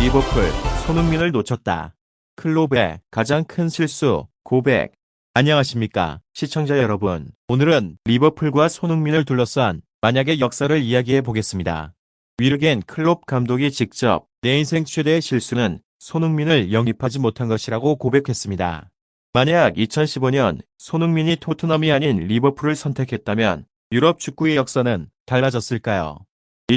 리버풀, 손흥민을 놓쳤다. 클롭의 가장 큰 실수, 고백. 안녕하십니까, 시청자 여러분. 오늘은 리버풀과 손흥민을 둘러싼 만약의 역사를 이야기해 보겠습니다. 위르겐 클롭 감독이 직접 내 인생 최대의 실수는 손흥민을 영입하지 못한 것이라고 고백했습니다. 만약 2015년 손흥민이 토트넘이 아닌 리버풀을 선택했다면 유럽 축구의 역사는 달라졌을까요?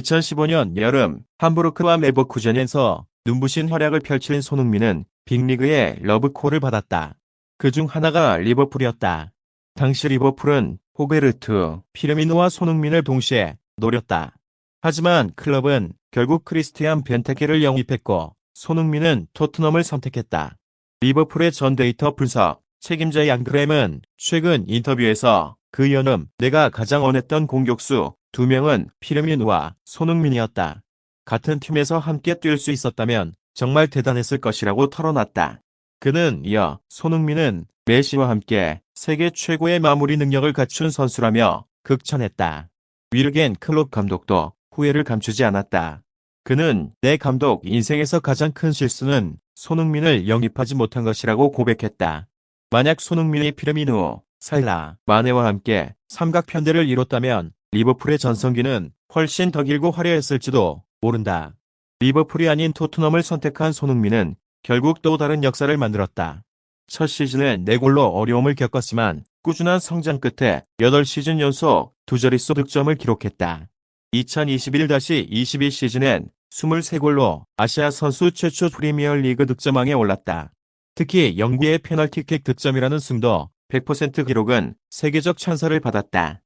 2015년 여름 함부르크와 레버쿠젠에서 눈부신 활약을 펼친 손흥민은 빅리그의 러브콜을 받았다. 그 중 하나가 리버풀이었다. 당시 리버풀은 호베르트, 피르미노와 손흥민을 동시에 노렸다. 하지만 클럽은 결국 크리스티안 벤테케를 영입했고 손흥민은 토트넘을 선택했다. 리버풀의 전 데이터 분석 책임자 양그램은 최근 인터뷰에서 그 여름 내가 가장 원했던 공격수 두 명은 피르미노와 손흥민이었다. 같은 팀에서 함께 뛸 수 있었다면 정말 대단했을 것이라고 털어놨다. 그는 이어 손흥민은 메시와 함께 세계 최고의 마무리 능력을 갖춘 선수라며 극찬했다. 위르겐 클롭 감독도 후회를 감추지 않았다. 그는 내 감독 인생에서 가장 큰 실수는 손흥민을 영입하지 못한 것이라고 고백했다. 만약 손흥민이 피르미누, 살라, 마네와 함께 삼각편대를 이뤘다면 리버풀의 전성기는 훨씬 더 길고 화려했을지도 모른다. 리버풀이 아닌 토트넘을 선택한 손흥민은 결국 또 다른 역사를 만들었다. 첫 시즌에 4골로 어려움을 겪었지만 꾸준한 성장 끝에 8시즌 연속 두 자릿수 득점을 기록했다. 2021-22 시즌엔 23골로 아시아 선수 최초 프리미어리그 득점왕에 올랐다. 특히 영구의 페널티킥 득점이라는 승도 100% 기록은 세계적 찬사를 받았다.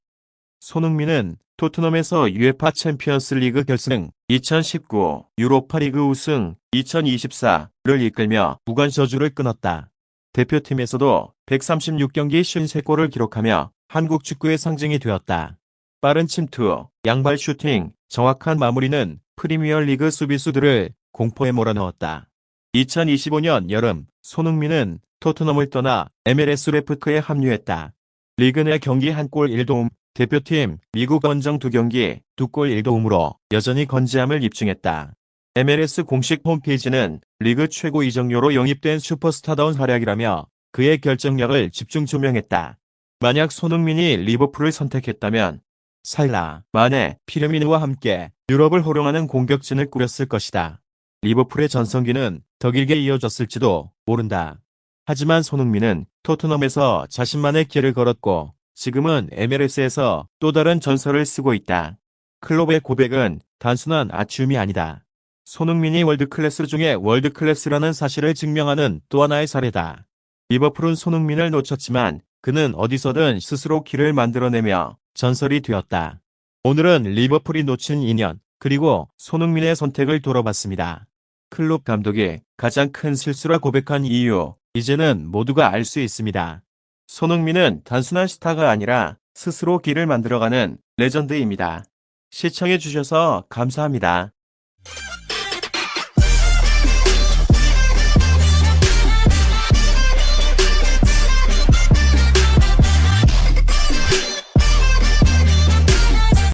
손흥민은 토트넘에서 UEFA 챔피언스 리그 결승 2019, 유로파리그 우승 2024를 이끌며 무관 저주를 끊었다. 대표팀에서도 136경기 53골을 기록하며 한국 축구의 상징이 되었다. 빠른 침투, 양발 슈팅, 정확한 마무리는 프리미어리그 수비수들을 공포에 몰아넣었다. 2025년 여름 손흥민은 토트넘을 떠나 MLS 레프트에 합류했다. 리그 내 경기 한 골 1도움, 대표팀 미국 원정 2경기 2골 1도움으로 여전히 건재함을 입증했다. MLS 공식 홈페이지는 리그 최고 이적료로 영입된 슈퍼스타다운 활약이라며 그의 결정력을 집중 조명했다. 만약 손흥민이 리버풀을 선택했다면 살라, 마네, 피르미누와 함께 유럽을 호령하는 공격진을 꾸렸을 것이다. 리버풀의 전성기는 더 길게 이어졌을지도 모른다. 하지만 손흥민은 토트넘에서 자신만의 길을 걸었고 지금은 MLS에서 또 다른 전설을 쓰고 있다. 클롭의 고백은 단순한 아쉬움이 아니다. 손흥민이 월드클래스 중에 월드클래스라는 사실을 증명하는 또 하나의 사례다. 리버풀은 손흥민을 놓쳤지만 그는 어디서든 스스로 길을 만들어내며 전설이 되었다. 오늘은 리버풀이 놓친 인연 그리고 손흥민의 선택을 돌아봤습니다. 클롭 감독이 가장 큰 실수라 고백한 이유 이제는 모두가 알 수 있습니다. 손흥민은 단순한 스타가 아니라 스스로 길을 만들어가는 레전드입니다. 시청해주셔서 감사합니다.